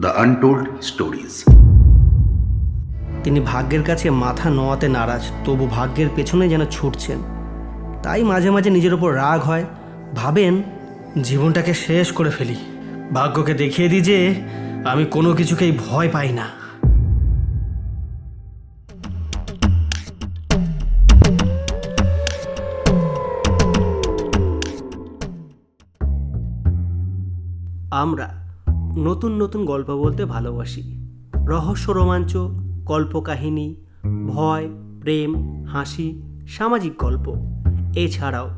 The untold stories তিনি ভাগ্যের কাছে মাথা নোয়াতে নারাজ, তবু ভাগ্যের পেছনে যেন ছুটছেন। তাই মাঝে মাঝে নিজের ওপর রাগ হয়। ভাবেন, জীবনটাকে শেষ করে ফেলি। ভাগ্যকে দেখিয়ে দিই যে, আমি কোনো কিছুকেই ভয় পাই না। আমরা নতুন নতুন গল্প বলতে ভালোবাসি। রহস্য, রোমাঞ্চ, কল্পকাহিনী, ভয়, প্রেম, হাসি, সামাজিক গল্প। এছাড়াও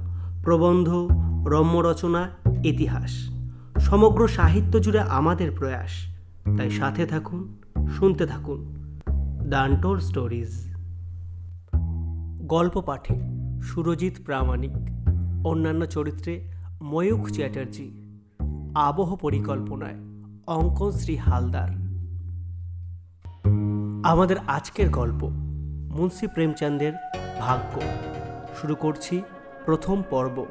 প্রবন্ধ, রম্য রচনা, ইতিহাস। সমগ্র সাহিত্য জুড়ে আমাদের প্রয়াস। তাই সাথে থাকুন, শুনতে থাকুন। ডান্টোর স্টোরিজ। গল্প পাঠে সুরজিৎ প্রামাণিক, অন্যান্য চরিত্রে ময়ূখ চ্যাটার্জি। আবহ পরিকল্পনায় অঙ্কন শ্রী হালদার। আমাদের আজকের গল্প মুন্সি প্রেমচন্দের ভাগ্য। শুরু করছি প্রথম পর্ব।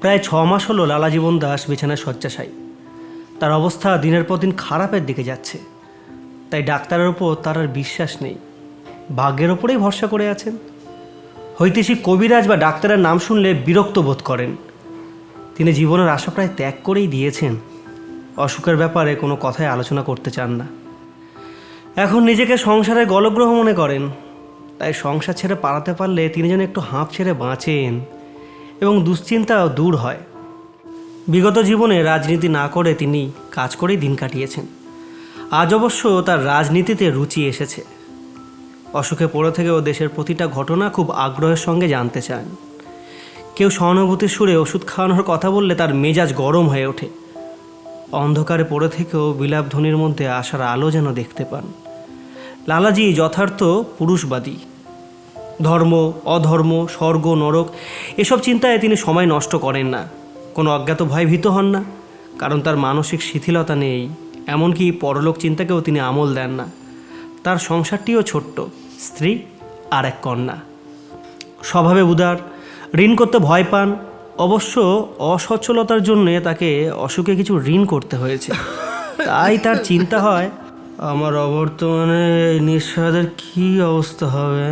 প্রায় ছ মাস হলো লালাজীবন দাস বিছানায় শয্যাশায়ী। তার অবস্থা দিনের পর দিন খারাপের দিকে যাচ্ছে। তাই ডাক্তারের ওপর তার আর বিশ্বাস নেই। ভাগ্যের ওপরেই ভরসা করে আছেন। হৈতেশী কবিরাজ বা ডাক্তারের নাম শুনলে বিরক্ত বোধ করেন। তিনি জীবনের আশা প্রায় ত্যাগ করেই দিয়েছেন। অসুখের ব্যাপারে কোনো কথাই আলোচনা করতে চান না। এখন নিজেকে সংসারের গলগ্রহ মনে করেন। তাই সংসার ছেড়ে পালাতে পারলে তিনি যেন একটু হাঁপ ছেড়ে বাঁচেন এবং দুশ্চিন্তাও দূর হয়। বিগত জীবনে রাজনীতি না করে তিনি কাজ করেই দিন কাটিয়েছেন। আজ অবশ্য তার রাজনীতিতে রুচি এসেছে। অসুখে পড়ে থেকেও দেশের প্রতিটা ঘটনা খুব আগ্রহের সঙ্গে জানতে চান। কেউ সহানুভূতির সুরে ওষুধ খাওয়ানোর কথা বললে তার মেজাজ গরম হয়ে ওঠে। অন্ধকারে পড়ে থেকেও বিলাপ ধ্বনির মধ্যে আসার আলো যেন দেখতে পান। লালাজি যথার্থ পুরুষবাদী। ধর্ম, অধর্ম, স্বর্গ, নরক, এসব চিন্তায় তিনি সময় নষ্ট করেন না। কোনো অজ্ঞাত ভয় ভীত হন না। কারণ তার মানসিক শিথিলতা নেই। এমনকি পরলোক চিন্তাকেও তিনি আমল দেন না। তার সংসারটিও ছোট্ট, স্ত্রী আর এক কন্যা। স্বভাবে উদার ঋণ করতে ভয় পান। অবশ্য অসচ্ছলতার জন্যে তাকে অসুখে কিছু ঋণ করতে হয়েছে। তাই তার চিন্তা হয়, আমার অবর্তমানে এই নিঃস্বাদের কী অবস্থা হবে?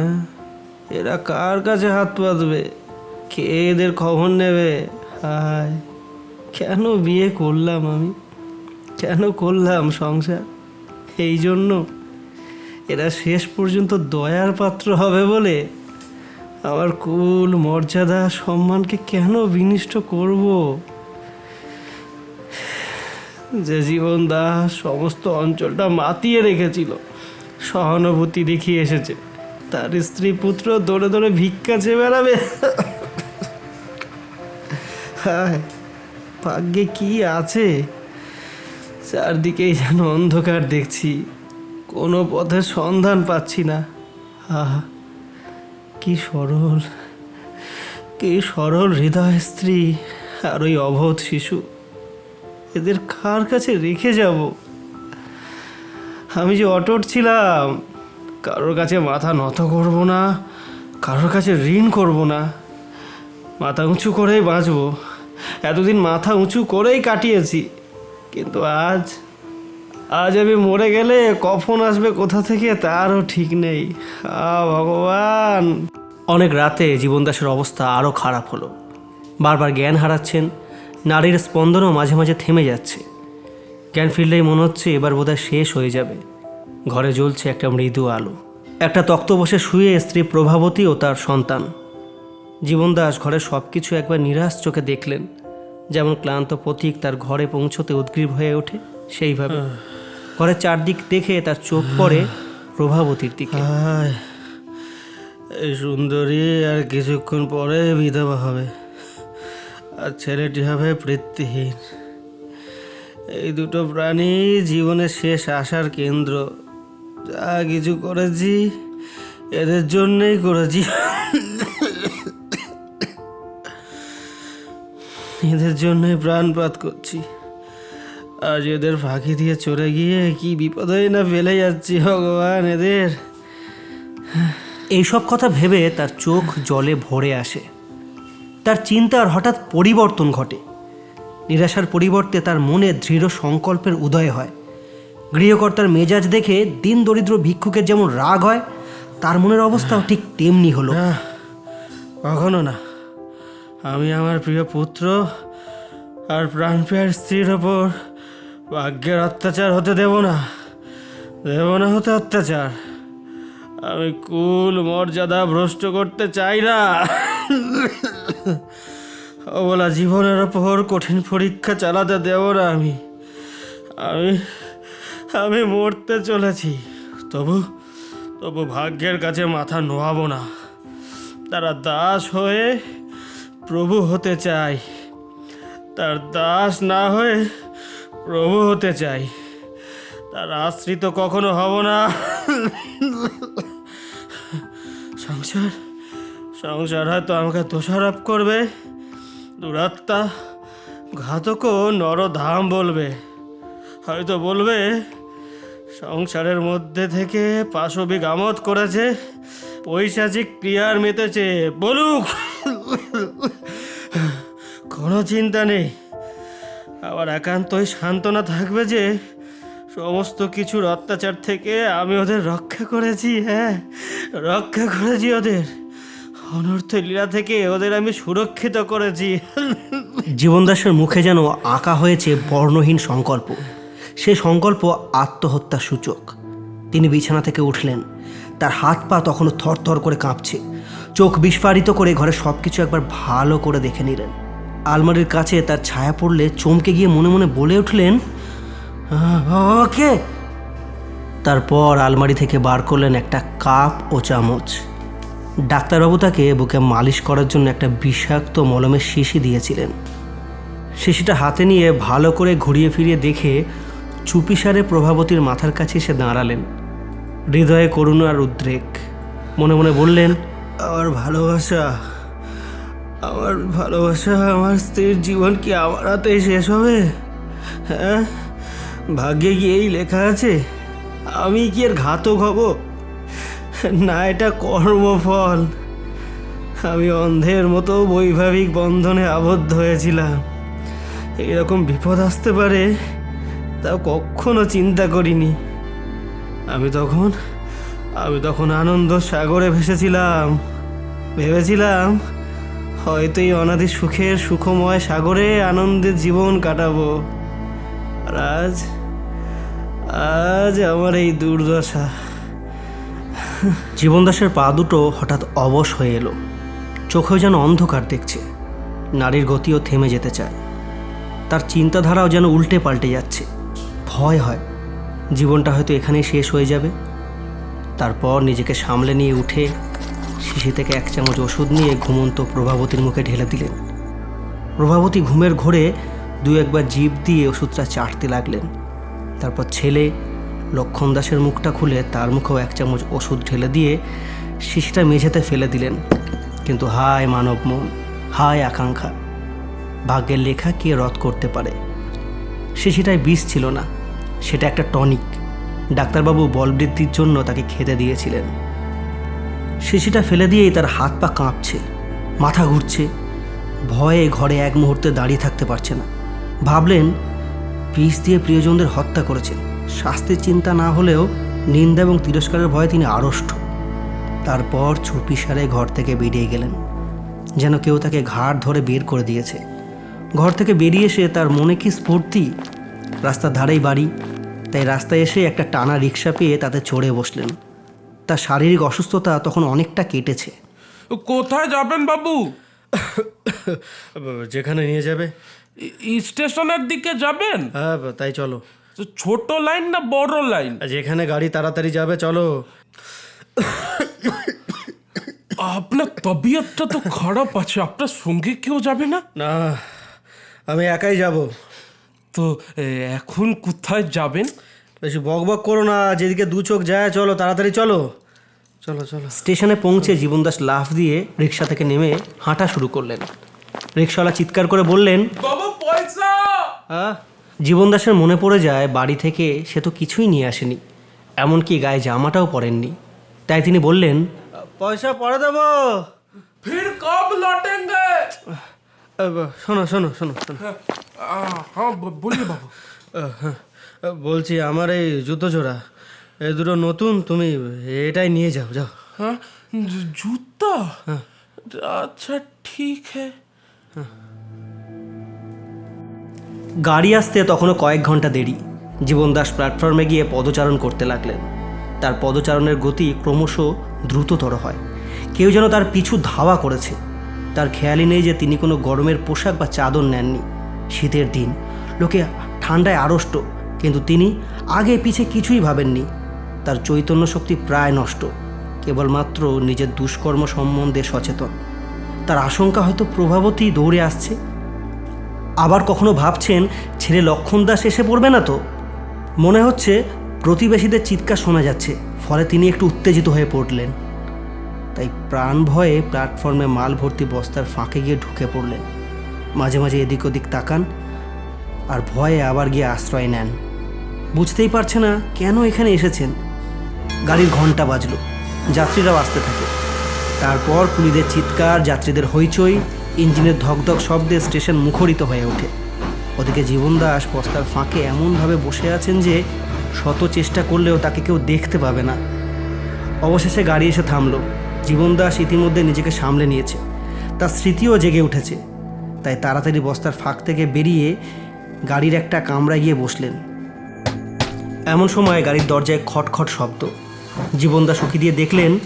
এরা কার কাছে হাত পাতবে? কে এদের খবর নেবে? হায়, কেন বিয়ে করলাম আমি? কেন করলাম সংসার? এই জন্য এরা শেষ পর্যন্ত দয়ার পাত্র হবে বলে আমার কুল মর্যাদা সম্মানকে কেন বিনিষ্ট করব? যে জীবন দাস সমস্ত অঞ্চলটা মাতিয়ে রেখেছিল, সহানুভূতি দেখিয়ে এসেছে। তার স্ত্রী পুত্র দৌড়ে দৌড়ে ভিক্ষা চেয়ে বেড়াবে। ভাগ্যে কি আছে? চারদিকেই যেন অন্ধকার দেখছি, কোনো পথের সন্ধান পাচ্ছি না। আহা কি সরল কি সরল হৃদয় স্ত্রী আর ওই অবোধ শিশু। এদের কার কাছে রেখে যাব? আমি যে অটট ছিলাম, কারোর কাছে মাথা নত করব না, কারোর কাছে ঋণ করব না। মাথা উঁচু করেই বাঁচবো। এতদিন মাথা উঁচু করেই কাটিয়েছি। কিন্তু আজ আজ আমি মরে গেলে কখন আসবে কোথা থেকে তারও ঠিক নেই। আ ভগবান! অনেক রাতে জীবনদাসের অবস্থা আরও খারাপ হলো। বারবার জ্ঞান হারাচ্ছেন, নারীর স্পন্দনও মাঝে মাঝে থেমে যাচ্ছে। জ্ঞান ফিরলেই মনে হচ্ছে এবার বোধহয় শেষ হয়ে যাবে। ঘরে জ্বলছে একটা মৃদু আলো। একটা তক্ত বসে শুয়ে স্ত্রী প্রভাবতী ও তার সন্তান। জীবনদাস ঘরের সব কিছু একবার নিরাশ চোখে দেখলেন। যেমন ক্লান্ত পথিক তার ঘরে পৌঁছতে উদ্গ্রীব হয়ে ওঠে, সেইভাবে। ঘরের চারদিক দেখে তার চোখ পড়ে প্রভাবতীর দিকে। এই সুন্দরী আর কিছুক্ষণ পরে বিধবা হবে। আর ছেলেটি হবে বৃত্তিহীন এই দুটো প্রাণী জীবনের শেষ আসার কেন্দ্র। যা কিছু করেছি, এদের জন্যই করেছি। এদের জন্যই প্রাণপাত করছি। আজ এদের ফাঁকি দিয়ে চলে গিয়ে কি বিপদে না ফেলে যাচ্ছি ভগবান এদের। এইসব কথা ভেবে তার চোখ জলে ভরে আসে। তার চিন্তার হঠাৎ পরিবর্তন ঘটে। নিরাশার পরিবর্তে তার মনে দৃঢ় সংকল্পের উদয় হয়। গৃহকর্তার মেজাজ দেখে দিন দরিদ্র ভিক্ষুকের যেমন রাগ হয়, তার মনের অবস্থাও ঠিক তেমনি হলো। কখনো না। আমি আমার প্রিয় পুত্র আর প্রাণপ্রিয়ার স্ত্রীর ওপর ভাগ্যের অত্যাচার হতে দেব না। দেব না হতে অত্যাচার। আমি কুল মর্যাদা ভ্রষ্ট করতে চাই না। অবলা জীবনের ওপর কঠিন পরীক্ষা চালাতে দেব না আমি। আমি আমি মরতে চলেছি। তবু তবু ভাগ্যের কাছে মাথা নোয়াবো না। তারা দাস হয়ে প্রভু হতে চাই। তার দাস না হয়ে প্রভু হতে চাই। তার আশ্রিত কখনো হব না। সংসার? সংসার হয়তো আমাকে দোষারোপ করবে। দুরাত্মা ঘাতকও নরধাম বলবে। হয়তো বলবে, সংসারের মধ্যে থেকে পাশবিক আমোদ করেছে, পৈশাচিক ক্রিয়ার মেতেছে। বলুক! কোনো চিন্তা নেই। আবার একান্তই সান্ত্বনা থাকবে যে সমস্ত কিছুর অত্যাচার থেকে আমি ওদের রক্ষা করেছি হ্যাঁ। রক্ষা করেছি ওদের। অনর্থ লীলা থেকে ওদের আমি সুরক্ষিত করেছি। জীবনদাসের মুখে যেন আঁকা হয়েছে বর্ণহীন সংকল্প। সে সংকল্প আত্মহত্যা সূচক। তিনি বিছানা থেকে উঠলেন। তার হাত পা তখনও থরথর করে কাঁপছে। চোখ বিস্ফারিত করে ঘরে সব কিছু একবার ভালো করে দেখে নিলেন। আলমারির কাছে তার ছায়া পড়লে চমকে গিয়ে মনে মনে বলে উঠলেন ওকে। তারপর আলমারি থেকে বার করলেন একটা কাপ ও চামচ। ডাক্তারবাবু তাকে বুকে মালিশ করার জন্য একটা বিষাক্ত মলমের শিশি দিয়েছিলেন। শিশিটা হাতে নিয়ে ভালো করে ঘুরিয়ে ফিরিয়ে দেখে চুপিসারে প্রভাবতীর মাথার কাছে এসে দাঁড়ালেন। হৃদয়ে করুণার উদ্রেক। মনে মনে বললেন, আমার ভালোবাসা আমার ভালোবাসা, আমার স্ত্রীর জীবন কি আমার হাতেই শেষ হবে? হ্যাঁ? ভাগ্যে কি এই লেখা আছে? আমি কি এর ঘাতক হব? না, এটা কর্মফল। আমি অন্ধের মতো বৈভাবিক বন্ধনে আবদ্ধ হয়েছিলাম। এরকম বিপদ আসতে পারে, তা কখনো চিন্তা করিনি। আমি তখন আমি তখন আনন্দ সাগরে ভেসেছিলাম। ভেবেছিলাম, হয়তো এই অনাদি সুখের সুখময় সাগরে আনন্দের জীবন কাটাবো। আর আজ আজ আমার এই দুর্দশা। জীবনদাসের পা দুটো হঠাৎ অবশ হয়ে এলো। চোখেও যেন অন্ধকার দেখছে। নারীর গতিও থেমে যেতে চায়। তার চিন্তাধারাও যেন উল্টে পাল্টে যাচ্ছে। ভয় হয়। জীবনটা হয়তো এখানেই শেষ হয়ে যাবে। তারপর নিজেকে সামলে নিয়ে উঠে শিশি থেকে এক চামচ ওষুধ নিয়ে ঘুমন্ত প্রভাবতীর মুখে ঢেলে দিলেন। প্রভাবতী ঘুমের ঘোরে দু একবার জিভ দিয়ে ওষুধটা চাটতে লাগলেন। তারপর ছেলে লক্ষণ দাসের মুখটা খুলে তার মুখেও এক চামচ ওষুধ ঢেলে দিয়ে শিশিটা মেঝেতে ফেলে দিলেন। কিন্তু হায় মানব মন, হায় আকাঙ্ক্ষা। ভাগ্যের লেখা কে রদ করতে পারে? শিশিটায় বিষ ছিল না, সেটা একটা টনিক। ডাক্তারবাবু বলবৃদ্ধির জন্য তাকে খেতে দিয়েছিলেন। শিশিটা ফেলে দিয়েই তার হাত পা কাঁপছে, মাথা ঘুরছে। ভয়ে ঘরে এক মুহূর্তে দাঁড়িয়ে থাকতে পারছে না। ভাবলেন বিষ দিয়ে প্রিয়জনদের হত্যা করেছেন। শাস্তির চিন্তা না হলেও নিন্দা এবং তিরস্কারের ভয়ে তিনি আড়ষ্ট। তারপর চুপিসারে ঘর থেকে বেরিয়ে গেলেন যেন কেউ তাকে ঘাড় ধরে বের করে দিয়েছে। ঘর থেকে বেরিয়ে এসে তার মনে কি স্ফূর্তি? রাস্তার ধারেই বাড়ি তাই রাস্তায় এসে একটা টানা রিক্সা পেয়ে তাতে চড়ে বসলেন। তার শারীরিক অসুস্থতা তখন অনেকটা কেটেছে। কোথায় যাবেন বাবু? যেখানে নিয়ে যাবে? স্টেশনের দিকে যাবেন? হ্যাঁ তাই চলো। তো ছোট লাইন না বড় লাইন? যেখানে গাড়ি তাড়াতাড়ি যাবে চলো। আপনার তবিয়তটা তো খারাপ আছে আপনার সঙ্গে কেউ যাবে না? না আমি একাই যাব। তো এখন কোথায় যাবেন? বেশি বক বক করো না যেদিকে দু চোখ যায় চলো তাড়াতাড়ি চলো। চলো চলো। স্টেশনে পৌঁছে জীবনদাস লাফ দিয়ে রিক্সা থেকে নেমে হাঁটা শুরু করলেন। রিক্সাওয়ালা চিৎকার করে বললেন জীবনদাসের মনে পড়ে যায় বাড়ি থেকে সে তো কিছুই নিয়ে আসেনি এমনকি গায়ে জামাটাও পরেননি। তাই তিনি বললেন পয়সা পরে দেবো। ফির কব লটেঙ্গে। শোনো শোনো শোনো শোনো। হ্যাঁ ব- বলিয়ে বাবু। হ্যাঁ, বলছি আমার এই জুতো জোড়া এই দুটো নতুন তুমি এটাই নিয়ে যাও যাও। হ্যাঁ জুতা? আচ্ছা ঠিক হ্যাঁ। গাড়ি আসতে তখনও কয়েক ঘণ্টা দেরি। জীবনদাস প্ল্যাটফর্মে গিয়ে পদচারণ করতে লাগলেন। তার পদচারণের গতি ক্রমশ দ্রুততর হয়। কেউ যেন তার পিছু ধাওয়া করেছে। তার খেয়ালই নেই যে তিনি কোনো গরমের পোশাক বা চাদর নেননি। শীতের দিন, লোকে ঠান্ডায় আড়ষ্ট, কিন্তু তিনি আগে পিছে কিছুই ভাবেননি। তার চৈতন্য শক্তি প্রায় নষ্ট, কেবলমাত্র নিজের দুষ্কর্ম সম্বন্ধে সচেতন। তার আশঙ্কা হয়তো প্রভাবতী দৌড়ে আসছে। আবার কখনো ভাবছেন ছেলে লক্ষণ দাস এসে পড়বে না তো? মনে হচ্ছে প্রতিবেশীদের চিৎকার শোনা যাচ্ছে, ফলে তিনি একটু উত্তেজিত হয়ে পড়লেন। তাই প্রাণ ভয়ে প্ল্যাটফর্মে মাল ভর্তি বস্তার ফাঁকে গিয়ে ঢুকে পড়লেন। মাঝে মাঝে এদিক ওদিক তাকান আর ভয়ে আবার গিয়ে আশ্রয় নেন। বুঝতেই পারছে না কেন এখানে এসেছেন। গাড়ির ঘণ্টা বাজল, যাত্রীরাও আসতে থাকে। তারপর কুলিদের চিৎকার, যাত্রীদের হইচই ইঞ্জিনের ধকধক শব্দে স্টেশন মুখরিত হয়ে ওঠে। ওদিকে জীবনদাস বস্তার ফাঁকে এমনভাবে বসে আছেন যে শত চেষ্টা করলেও তাকে কেউ দেখতে পাবে না। অবশেষে গাড়ি এসে থামলো। জীবনদাস ইতিমধ্যে নিজেকে সামলে নিয়েছে। তার স্মৃতিও জেগে উঠেছে। তাই তাড়াতাড়ি বস্তার ফাঁক থেকে বেরিয়ে গাড়ির একটা কামরায় গিয়ে বসলেন। এমন সময় গাড়ির দরজায় খটখট শব্দ। জীবনদাস উকি দিয়ে দেখলেন,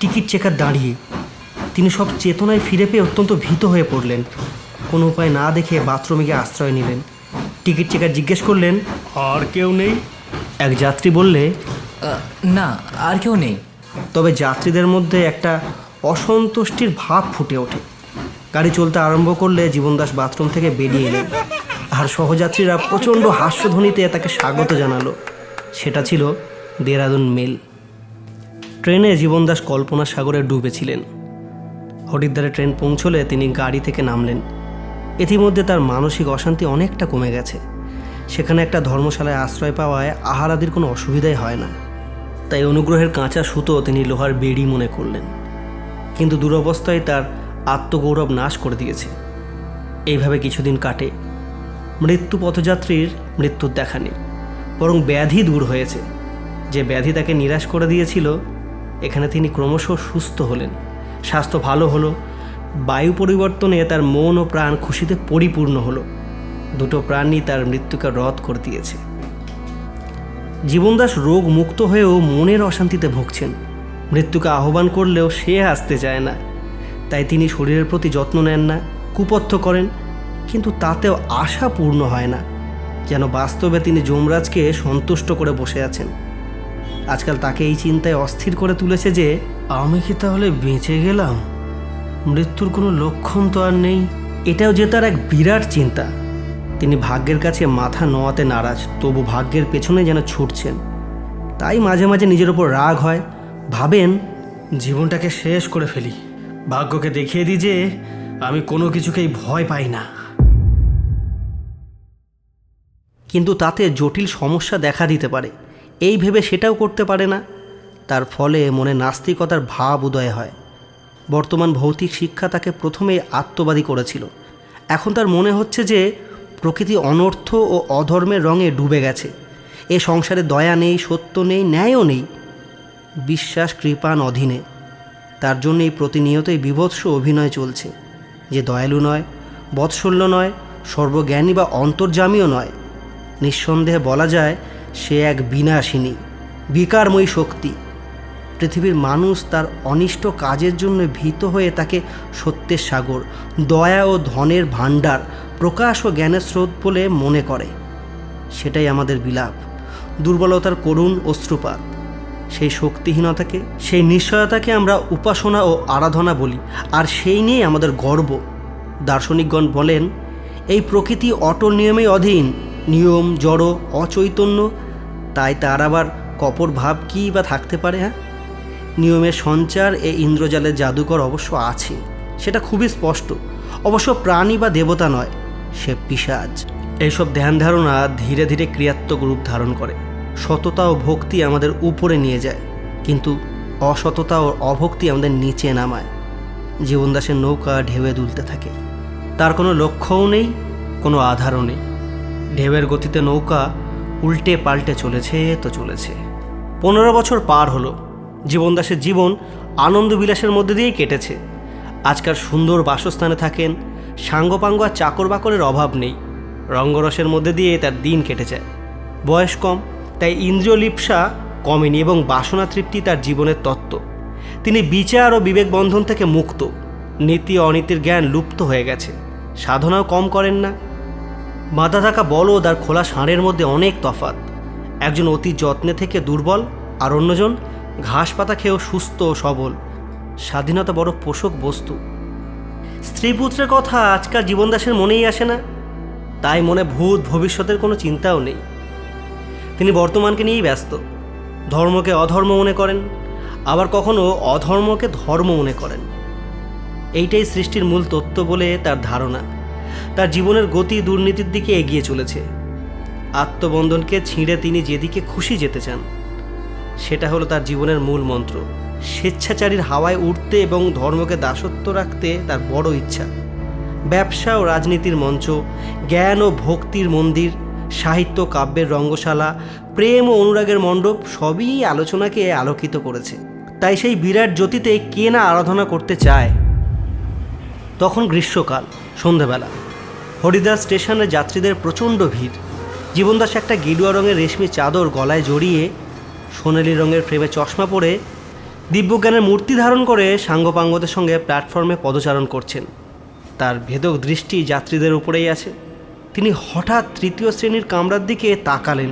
টিকিট চেকার দাঁড়িয়ে। তিনি সব চেতনায় ফিরে পেয়ে অত্যন্ত ভীত হয়ে পড়লেন। কোনো উপায় না দেখে বাথরুমে গিয়ে আশ্রয় নিলেন। টিকিট চেকার জিজ্ঞেস করলেন, আর কেউ নেই? এক যাত্রী বললে না, আর কেউ নেই। তবে যাত্রীদের মধ্যে একটা অসন্তুষ্টির ভাব ফুটে ওঠে। গাড়ি চলতে আরম্ভ করলে জীবনদাস বাথরুম থেকে বেরিয়ে এলেন। আর সহযাত্রীরা প্রচণ্ড হাস্যধ্বনিতে তাকে স্বাগত জানালো। সেটা ছিল দেরাদুন মেল। ট্রেনে জীবনদাস কল্পনা সাগরে ডুবেছিলেন। হরিদ্বারে ট্রেন পৌঁছলে তিনি গাড়ি থেকে নামলেন। ইতিমধ্যে তার মানসিক অশান্তি অনেকটা কমে গেছে। সেখানে একটা ধর্মশালায় আশ্রয় পাওয়ায় আহারাদির কোনো অসুবিধাই হয় না। তাই অনুগ্রহের কাঁচা সুতো তিনি লোহার বেড়ি মনে করলেন। কিন্তু দুরবস্থায় তার আত্মগৌরব নাশ করে দিয়েছে। এইভাবে কিছুদিন কাটে। মৃত্যু পথযাত্রীর মৃত্যুর দেখা নেই। বরং ব্যাধি দূর হয়েছে। যে ব্যাধি তাকে নিরাশ করে দিয়েছিল, এখানে তিনি ক্রমশ সুস্থ হলেন। স্বাস্থ্য ভালো হলো, বায়ু পরিবর্তনে তার মন ও প্রাণ খুশিতে পরিপূর্ণ হলো। দুটো প্রাণই তার মৃত্যুকে রদ করে দিয়েছে। জীবনদাস রোগ মুক্ত হয়েও মনের অশান্তিতে ভুগছেন। মৃত্যুকে আহ্বান করলেও সে আসতে চায় না। তাই তিনি শরীরের প্রতি যত্ন নেন না, কুপথ্য করেন, কিন্তু তাতেও আশা পূর্ণ হয় না, যেন বাস্তবে তিনি যমরাজকে সন্তুষ্ট করে বসে আছেন। আজকাল তাকে এই চিন্তায় অস্থির করে তুলেছে যে, আমি কি তাহলে বেঁচে গেলাম? মৃত্যুর কোনো লক্ষণ তো আর নেই। এটাও যে তার এক বিরাট চিন্তা। তিনি ভাগ্যের কাছে মাথা নোয়াতে নারাজ, তবু ভাগ্যের পেছনে যেন ছুটছেন। তাই মাঝে মাঝে নিজের ওপর রাগ হয়। ভাবেন, জীবনটাকে শেষ করে ফেলি। ভাগ্যকে দেখিয়ে দিই যে, আমি কোনো কিছুকেই ভয় পাই না। কিন্তু তাতে জটিল সমস্যা দেখা দিতে পারে। এই ভেবে সেটাও করতে পারে না। তার ফলে মনে নাস্তিকতার ভাব উদয় হয়। বর্তমান ভৌতিক শিক্ষা তাকে প্রথমে আত্মবাদী করেছিল। এখন তার মনে হচ্ছে যে প্রকৃতি অনর্থ ও অধর্মের রঙে ডুবে গেছে। এ সংসারে দয়া নেই, সত্য নেই, ন্যায়ও নেই। বিশ্বাস কৃপান অধীনে। তার জন্য এই প্রতিনিয়তই বিভৎস অভিনয় চলছে। যে দয়ালু নয়, বৎসল্য নয়, সর্বজ্ঞানী বা অন্তর্জামীয় নয়। নিঃসন্দেহে বলা যায় সে এক বিনাশিনী, বিকারময়ী শক্তি। পৃথিবীর মানুষ তার অনিষ্ট কাজের জন্য ভীত হয়ে তাকে সত্যের সাগর, দয়া ও ধনের ভাণ্ডার, প্রকাশ ও জ্ঞানের স্রোত বলে মনে করে। সেটাই আমাদের বিলাপ, দুর্বলতার করুণ অশ্রুপাত। সেই শক্তিহীনতাকে, সেই নিশ্চয়তাকে আমরা উপাসনা ও আরাধনা বলি, আর সেই নিয়ে আমাদের গর্ব। দার্শনিকগণ বলেন, এই প্রকৃতি অটল নিয়মেই অধীন, নিয়ম, জড়, অচৈতন্য তাই তার আবার কপর ভাব কী বা থাকতে পারে হ্যাঁ? নিয়মের সঞ্চার এ ইন্দ্রজালের জাদুকর অবশ্য আছে, সেটা খুবই স্পষ্ট। অবশ্য প্রাণী বা দেবতা নয়, সে পিসাজ। এইসব ধ্যান ধারণা ধীরে ধীরে ক্রিয়াত্মক রূপ ধারণ করে। সততা ও ভক্তি আমাদের উপরে নিয়ে যায়, কিন্তু অসততা ও অভক্তি আমাদের নিচে নামায়। জীবনদাসের নৌকা ঢেউয়ে দুলতে থাকে। তার কোনো লক্ষ্যও নেই, কোনো আধারও নেই। ঢেউয়ের গতিতে নৌকা উল্টে পাল্টে চলেছে তো চলেছে। পনেরো বছর পার হলো। জীবনদাসের জীবন আনন্দ বিলাসের মধ্যে দিয়েই কেটেছে। আজকাল সুন্দর বাসস্থানে থাকেন, সাঙ্গপাঙ্গ আর চাকর বাকরের অভাব নেই। রঙ্গরসের মধ্যে দিয়ে তার দিন কেটে যায়। বয়স কম, তাই ইন্দ্রিয় লিপ্সা কমেনি এবং বাসনা তৃপ্তি তার জীবনের তত্ত্ব। তিনি বিচার ও বিবেক বন্ধন থেকে মুক্ত। নীতি অনীতির জ্ঞান লুপ্ত হয়ে গেছে। সাধনাও কম করেন না। বাঁধা থাকা বলদ আর খোলা ষাঁড়ের মধ্যে অনেক তফাত একজন অতি যত্নে থেকে দুর্বল, আর অন্যজন ঘাস পাতা খেয়েও সুস্থ ও সবল। স্বাধীনতা বড় পোষক বস্তু। স্ত্রী পুত্রের কথা আজকাল জীবনদাসের মনেই আসে না। তাই মনে ভূত ভবিষ্যতের কোনো চিন্তাও নেই। তিনি বর্তমানকে নিয়েই ব্যস্ত। ধর্মকে অধর্ম মনে করেন, আবার কখনো অধর্মকে ধর্ম মনে করেন। এইটাই সৃষ্টির মূল তত্ত্ব বলে তার ধারণা। তার জীবনের গতি দুর্নীতির দিকে এগিয়ে চলেছে। আত্মবন্ধনকে ছিঁড়ে তিনি যেদিকে খুশি যেতে চান। সেটা হলো তার জীবনের মূল মন্ত্র, স্বেচ্ছাচারীর হাওয়ায় উঠতে এবং ধর্মকে দাসত্ব রাখতে তার বড় ইচ্ছা। ব্যবসা ও রাজনীতির মঞ্চ, জ্ঞান ও ভক্তির মন্দির, সাহিত্য, কাব্যের রঙ্গশালা, প্রেম ও অনুরাগের মণ্ডপ সবই আলোচনাকে আলোকিত করেছে। তাই সেই বিরাট জ্যোতিতে কে না আরাধনা করতে চায়? তখন গ্রীষ্মকাল, সন্ধেবেলা। হরিদাস স্টেশনে যাত্রীদের প্রচণ্ড ভিড়। জীবনদাস একটা গেরুয়া রঙের রেশমি চাদর গলায় জড়িয়ে সোনালি রঙের ফ্রেমে চশমা পরে দিব্যজ্ঞানের মূর্তি ধারণ করে সাঙ্গপাঙ্গদের সঙ্গে প্ল্যাটফর্মে পদচারণ করছেন। তার ভেদক দৃষ্টি যাত্রীদের উপরেই আছে। তিনি হঠাৎ তৃতীয় শ্রেণির কামরার দিকে তাকালেন।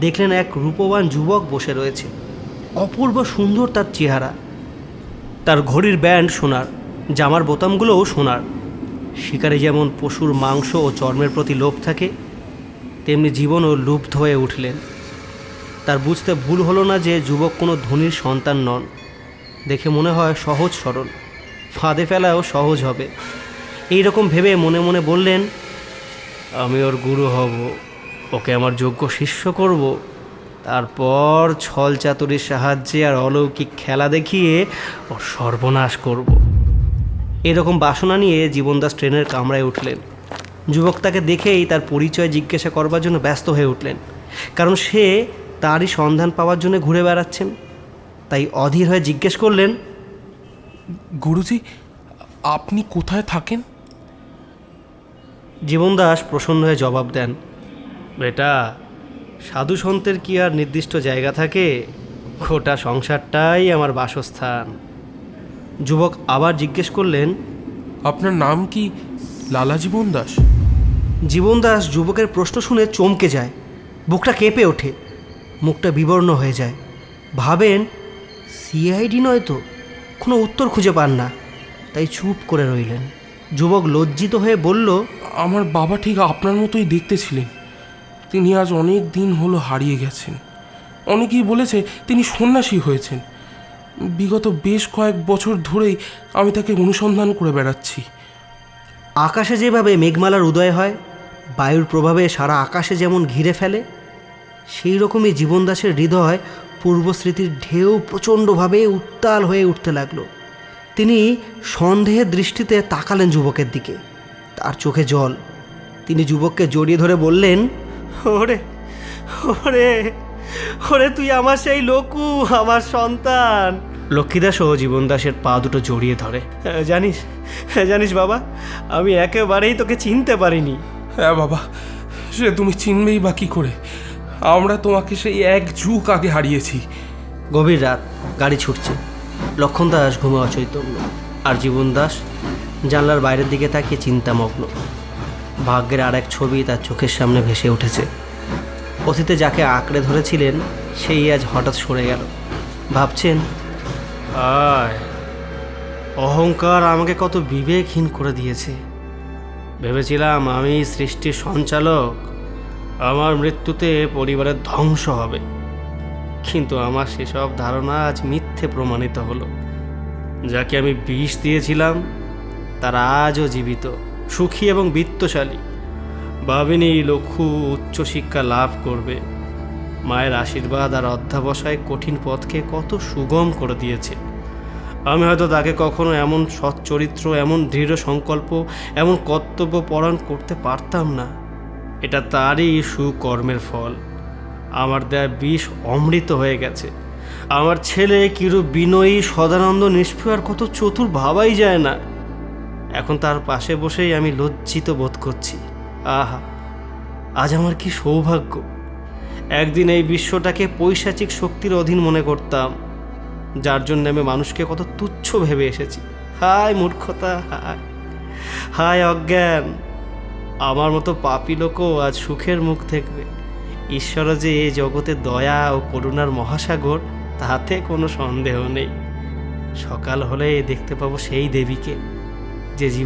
দেখলেন এক রূপবান যুবক বসে রয়েছে। অপূর্ব সুন্দর তার চেহারা। তার ঘড়ির ব্যান্ড সোনার, জামার বোতামগুলোও সোনার। শিকারে যেমন পশুর মাংস ও চর্মের প্রতি লোভ থাকে, তেমনি জীবনও লুব্ধ হয়ে উঠলেন। তার বুঝতে ভুল হলো না যে যুবক কোনো ধনীর সন্তান নন। দেখে মনে হয় সহজ সরল, ফাঁদে ফেলাও সহজ হবে। এই রকম ভেবে মনে মনে বললেন, আমি ওর গুরু হব, ওকে আমার যোগ্য শিষ্য করব। তারপর ছল চাতুরির সাহায্যে আর অলৌকিক খেলা দেখিয়ে ওর সর্বনাশ করব। এরকম বাসনা নিয়ে জীবনদাস ট্রেনের কামরায় উঠলেন। যুবক তাকে দেখেই তার পরিচয় জিজ্ঞাসা করবার জন্য ব্যস্ত হয়ে উঠলেন। কারণ সে তারই সন্ধান পাওয়ার জন্য ঘুরে বেড়াচ্ছেন। তাই অধীর হয়ে জিজ্ঞেস করলেন গুরুজি আপনি কোথায় থাকেন? জীবনদাস প্রসন্ন হয়ে জবাব দেন বেটা সাধু সন্তের কি আর নির্দিষ্ট জায়গা থাকে? গোটা সংসারটাই আমার বাসস্থান। যুবক আবার জিজ্ঞেস করলেন আপনার নাম কি লালা জীবন দাস? জীবন দাস যুবকের প্রশ্ন শুনে চমকে যায় বুকটা কেঁপে ওঠে মুখটা বিবর্ণ হয়ে যায়। ভাবেন সিআইডি নয় তো কোনো উত্তর খুঁজে পান না। তাই চুপ করে রইলেন। যুবক লজ্জিত হয়ে বলল আমার বাবা ঠিক আপনার মতোই দেখতে ছিলেন তিনি আজ অনেক দিন হলো হারিয়ে গেছেন। অনেকেই বলেছে তিনি সন্ন্যাসী হয়েছেন। বিগত বেশ কয়েক বছর ধরেই আমি তাকে অনুসন্ধান করে বেড়াচ্ছি। আকাশে যেভাবে মেঘমালার উদয় হয়, বায়ুর প্রভাবে সারা আকাশে যেমন ঘিরে ফেলে, সেই রকমই জীবনদাসের হৃদয় পূর্বস্মৃতির ঢেউ প্রচণ্ডভাবে উত্তাল হয়ে উঠতে লাগল। তিনি সন্দেহের দৃষ্টিতে তাকালেন যুবকের দিকে। তার চোখে জল। তিনি যুবককে জড়িয়ে ধরে বললেন, ওরে ওরে ওরে তুই আমার সেই লকু আমার সন্তান। লক্ষ্মীদাসও জীবনদাসের পা দুটো জড়িয়ে ধরে। "হ্যাঁ, জানিস হ্যাঁ, জানিস বাবা আমি একেবারেই তোকে চিনতে পারিনি। হ্যাঁ বাবা সে তুমি চিনবেই বা কী করে? আমরা তোমাকে সেই এক যুগ আগে হারিয়েছি। গভীর রাত গাড়ি ছুটছে। লক্ষণ দাস ঘুমে অচৈতন্য। আর জীবন দাস জানলার বাইরের দিকে তাকিয়ে চিন্তামগ্ন। ভাগ্যের আর এক ছবি তার চোখের সামনে ভেসে উঠেছে। অতীতে যাকে আঁকড়ে ধরেছিলেন, সেই আজ হঠাৎ সরে গেল। ভাবছেন, আয়, অহংকার আমাকে কত বিবেকহীন করে দিয়েছে। ভেবেছিলাম আমি সৃষ্টির সঞ্চালক, আমার মৃত্যুতে পরিবারের ধ্বংস হবে। কিন্তু আমার সেসব ধারণা আজ মিথ্যে প্রমাণিত হলো। যাকে আমি বিষ দিয়েছিলাম, তারা আজও জীবিত, সুখী এবং বিত্তশালী। ভাবিনি লক্ষ্য উচ্চশিক্ষা লাভ করবে। মায়ের আশীর্বাদ আর অধ্যাবসায় কঠিন পথকে কত সুগম করে দিয়েছে। আমি হয়তো তাকে কখনো এমন সৎ চরিত্র, এমন দৃঢ় সংকল্প, এমন কর্তব্য পরায়ণ করতে পারতাম না। এটা তারই সুকর্মের ফল। আমার দেয়া বিষ অমৃত হয়ে গেছে। আমার ছেলে কিরু বিনয়ী, সদানন্দ নিষ্ঠুর আর কত চতুর ভাবাই যায় না। এখন তার পাশে বসেই আমি লজ্জিত বোধ করছি। আহা, আজ আমার কি সৌভাগ্য? একদিন এই বিশ্বটাকে পৈশাচিক শক্তির অধীন মনে করতাম, যার জন্য আমি মানুষকে কত তুচ্ছ ভেবে এসেছি। হায় মূর্খতা, হায় হায় অজ্ঞান, আমার মতো পাপি লোকও আজ সুখের মুখ দেখবে। ঈশ্বর যে এ জগতে দয়া ও করুণার মহাসাগর, তাতে কোনো সন্দেহ নেই। সকাল হলে দেখতে পাবো সেই দেবীকে, যে জীবন